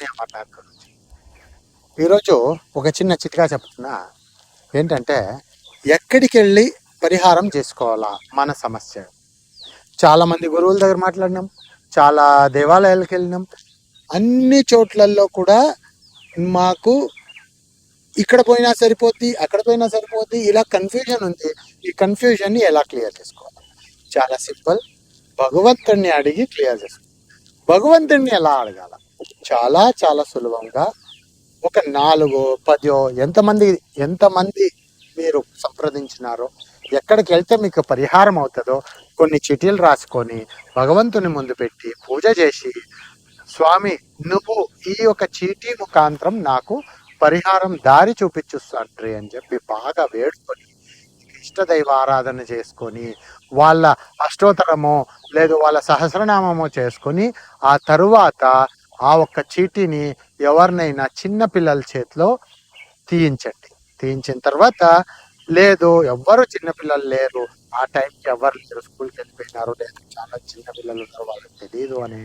నేను మాట్లాడుతున్నాను ఈరోజు ఒక చిన్న చిట్కా చెప్తున్నా. ఏంటంటే ఎక్కడికి వెళ్ళి పరిహారం చేసుకోవాలా? మన సమస్య. చాలామంది గురువుల దగ్గర మాట్లాడినాం. చాలా దేవాలయాలకు వెళ్ళినాం. అన్ని చోట్లలో కూడా మాకు ఇక్కడ పోయినా సరిపోద్ది అక్కడ పోయినా సరిపోద్ది ఇలా కన్ఫ్యూజన్ ఉంది. ఈ కన్ఫ్యూజన్ని ఎలా క్లియర్ చేసుకోవాలి? చాలా సింపుల్ భగవంతుడిని అడిగి క్లియర్ చేసుకోవాలి భగవంతుడిని ఎలా అడగాల? చాలా చాలా సులభంగా ఒక నాలుగు పదో ఎంతమంది ఎంతమంది మీరు సంప్రదించినారో ఎక్కడికి వెళ్తే మీకు పరిహారం అవుతుందో కొన్ని చిటీలు రాసుకొని భగవంతుని ముందు పెట్టి పూజ చేసి స్వామి నువ్వు ఈ యొక్క చీటీ ముఖాంతరం నాకు పరిహారం దారి చూపించు తండ్రి అని చెప్పి బాగా వేడుకొని ఇష్టదైవ ఆరాధన చేసుకొని వాళ్ళ అష్టోత్తరమో లేదు వాళ్ళ సహస్రనామమో చేసుకొని ఆ తరువాత ఆ ఒక్క చీటీని ఎవరినైనా చిన్న పిల్లల చేతిలో తీయించండి. తీయించిన తర్వాత లేదు ఎవ్వరు చిన్నపిల్లలు లేరు. ఆ టైంకి ఎవరు లేరు స్కూల్కి వెళ్ళిపోయినారు లేదు చాలా చిన్న పిల్లలు ఉన్నారు వాళ్ళకి తెలియదు అనే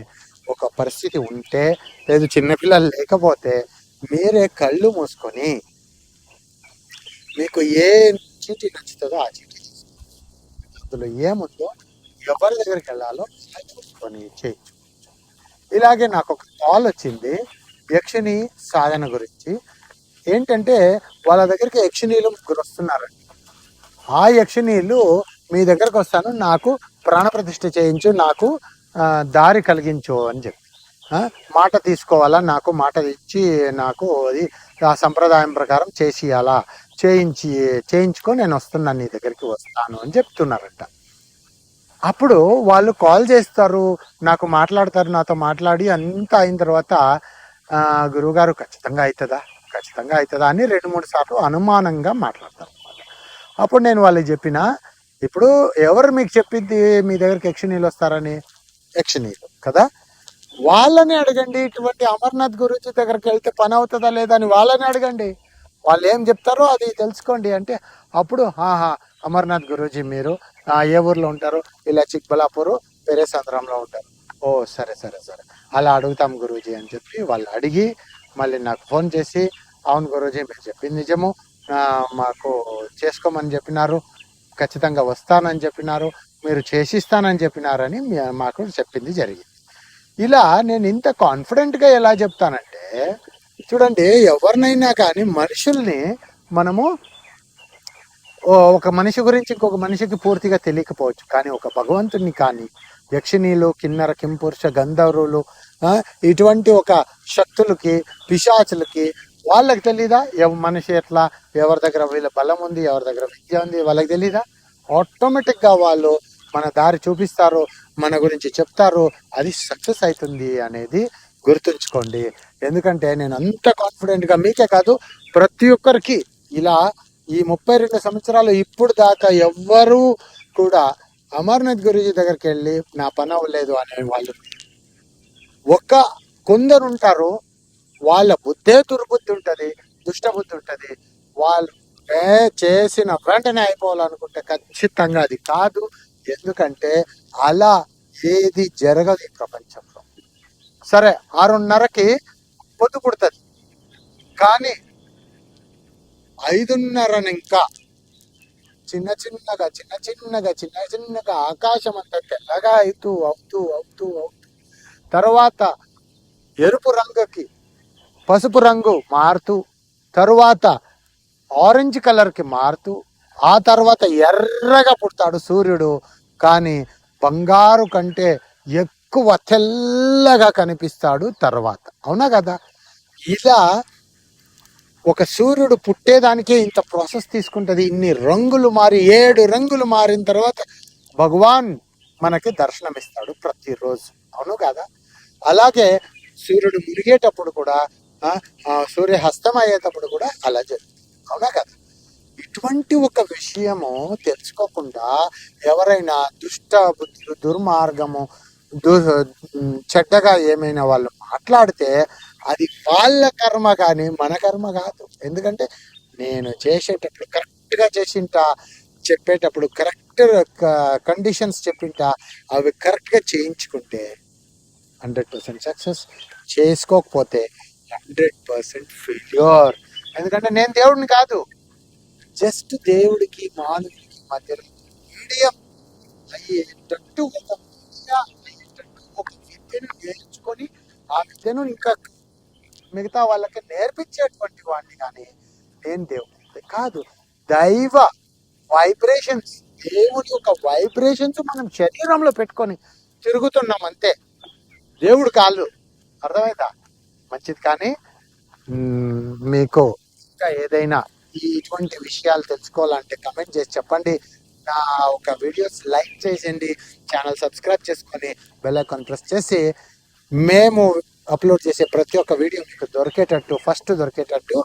ఒక పరిస్థితి ఉంటే లేదు చిన్నపిల్లలు లేకపోతే మీరే కళ్ళు మూసుకొని మీకు ఏ చీటీ నచ్చుతుందో ఆ చీటీ అందులో ఏముందో ఎవరి దగ్గరికి వెళ్ళాలో చూసుకొని చేయొచ్చు ఇలాగే నాకు ఒక కాల్ వచ్చింది యక్షిణి సాధన గురించి. ఏంటంటే వాళ్ళ దగ్గరికి యక్షిణీలు ముగ్గురు వస్తున్నారండి ఆ యక్షిణీలు మీ దగ్గరకు వస్తాను నాకు ప్రాణప్రతిష్ఠ చేయించు నాకు దారి కలిగించు అని చెప్పి. మాట తీసుకోవాలా నాకు మాట ఇచ్చి నాకు అది ఆ సంప్రదాయం ప్రకారం చేసియాలా చేయించి చేయించుకొని నేను వస్తున్నాను నీ దగ్గరికి వస్తాను అని చెప్తున్నారంట. అప్పుడు వాళ్ళు కాల్ చేస్తారు నాకు మాట్లాడతారు నాతో మాట్లాడి అంతా అయిన తర్వాత గురువుగారు ఖచ్చితంగా అవుతుందా ఖచ్చితంగా అవుతుందా అని రెండు మూడు సార్లు అనుమానంగా మాట్లాడతారు. అప్పుడు నేను వాళ్ళకి చెప్పిన ఇప్పుడు ఎవరు మీకు చెప్పింది మీ దగ్గరికి యక్షిణీలు వస్తారని? యక్షిణీలు కదా? వాళ్ళని అడగండి ఇటువంటి అమర్నాథ్ గురించి దగ్గరికి వెళ్తే పని అవుతుందా లేదా అని వాళ్ళని అడగండి. వాళ్ళు ఏం చెప్తారో అది తెలుసుకోండి. అంటే అప్పుడు ఆహా అమర్నాథ్ గురూజీ మీరు ఏ ఊర్లో ఉంటారు? ఇలా చిక్బలాపూర్ పెరేసాంధ్రంలో ఉంటారు. ఓ సరే సరే సరే. అలా అడుగుతాం గురూజీ అని చెప్పి వాళ్ళు అడిగి మళ్ళీ నాకు ఫోన్ చేసి అవును గురూజీ మీరు చెప్పింది నిజము. మాకు చేసుకోమని చెప్పినారు. ఖచ్చితంగా వస్తానని చెప్పినారు. మీరు చేసిస్తానని చెప్పినారని మాకు చెప్పింది జరిగింది. ఇలా నేను ఇంత కాన్ఫిడెంట్గా ఎలా చెప్తానంటే చూడండి ఎవరినైనా కానీ మనుషుల్ని మనము ఒక మనిషి గురించి ఇంకొక మనిషికి పూర్తిగా తెలియకపోవచ్చు. కానీ ఒక భగవంతుని కానీ యక్షిణీలు కిన్నర కింపురుష గంధర్వులు ఇటువంటి ఒక శక్తులకి పిశాచులకి వాళ్ళకి తెలీదా? ఎవ- మనిషి ఎట్లా? ఎవరి దగ్గర వీళ్ళ బలం ఉంది? ఎవరి దగ్గర విద్య ఉంది? వాళ్ళకి తెలీదా? ఆటోమేటిక్గా వాళ్ళు మన దారి చూపిస్తారు మన గురించి చెప్తారు. అది సక్సెస్ అవుతుంది అనేది గుర్తుంచుకోండి. ఎందుకంటే నేను అంత కాన్ఫిడెంట్గా మీకే కాదు ప్రతి ఒక్కరికి ఇలా ఈ ముప్పై రెండు సంవత్సరాలు ఇప్పుడు దాకా ఎవ్వరూ కూడా అమర్నాథ్ గురుజీ దగ్గరికి వెళ్ళి నా పని అవ్వలేదు అనే వాళ్ళు ఒక్క కొందరు ఉంటారు వాళ్ళ బుద్ధే దుర్బుద్ధి ఉంటుంది దుష్టబుద్ధి ఉంటుంది. వాళ్ళు ఏ చేసిన వెంటనే అయిపోవాలనుకుంటే ఖచ్చితంగా అది కాదు. ఎందుకంటే అలా ఏది జరగదు ఈ ప్రపంచంలో. సరే ఆరున్నరకి పొద్దు పుడుతుంది. కానీ ఐదున్నరని ఇంకా చిన్న చిన్నగా చిన్న చిన్నగా చిన్న చిన్నగా ఆకాశం అంతా తెల్లగా అవుతూ అవుతూ అవుతూ అవుతూ. తర్వాత ఎరుపు రంగుకి పసుపు రంగు మారుతూ తరువాత ఆరెంజ్ కలర్కి మారుతూ ఆ తర్వాత ఎర్రగా పుడతాడు సూర్యుడు. కానీ బంగారు కంటే ఎక్కువ తెల్లగా కనిపిస్తాడు తర్వాత. అవునా కదా? ఇలా ఒక సూర్యుడు పుట్టేదానికే ఇంత ప్రాసెస్ తీసుకుంటది. ఇన్ని రంగులు మారి ఏడు రంగులు మారిన తర్వాత భగవాన్ మనకి దర్శనమిస్తాడు ప్రతిరోజు. అవును కదా? అలాగే సూర్యుడు మురిగేటప్పుడు కూడా సూర్యహస్తం అయ్యేటప్పుడు కూడా అలా జరుగుతుంది. అవునా కదా? ఇటువంటి ఒక విషయము తెలుసుకోకుండా ఎవరైనా దుష్ట బుద్ధులు దుర్మార్గము దు చెడ్డగా ఏమైనా వాళ్ళు మాట్లాడితే అది వాళ్ళ కర్మ కానీ మన కర్మ కాదు. ఎందుకంటే నేను చేసేటప్పుడు కరెక్ట్గా చేసింటా చెప్పేటప్పుడు కరెక్ట్ కండిషన్స్ చెప్పింటా అవి కరెక్ట్గా చేయించుకుంటే హండ్రెడ్ పర్సెంట్ సక్సెస్ చేసుకోకపోతే హండ్రెడ్ పర్సెంట్ ఫెయిల్యూర్ ఎందుకంటే నేను దేవుడిని కాదు. జస్ట్ దేవుడికి మానవుడికి మధ్యలో మీడియం అయ్యేటట్టు ఒక అయ్యేటట్టు ఒక విద్యను నేర్చుకొని ఆ విద్యను ఇంకా మిగతా వాళ్ళకి నేర్పించేటువంటి వాడిని కానీ నేను దేవుడు కాదు. దైవ వైబ్రేషన్స్ దేవుడి యొక్క వైబ్రేషన్స్ మనం శరీరంలో పెట్టుకొని తిరుగుతున్నాం అంతే దేవుడు కాళ్ళు అర్థమైందా? మంచిది కానీ మీకు ఇంకా ఏదైనా ఇటువంటి విషయాలు తెలుసుకోవాలంటే కమెంట్ చేసి చెప్పండి. నా ఒక వీడియోస్ లైక్ చేసేయండి. ఛానల్ సబ్స్క్రైబ్ చేసుకొని బెల్ ఐకాన్ ప్రెస్ చేసి మేము అప్లోడ్ చేసే ప్రతి ఒక్క వీడియో మీకు దొరికేటట్టు ఫస్ట్ దొరికేటట్టు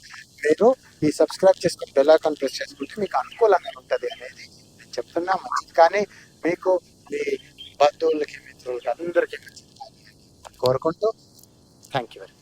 మీరు ఈ సబ్స్క్రైబ్ చేసుకుని బెల్లాకాన్ ప్రెస్ చేసుకుంటే మీకు అనుకూలంగా ఉంటుంది అనేది నేను చెప్తున్నా. మంచిది కానీ మీకు మీ బంధువులకి మిత్రులకి అందరికీ కోరుకుంటూ థ్యాంక్ యూ వెరీ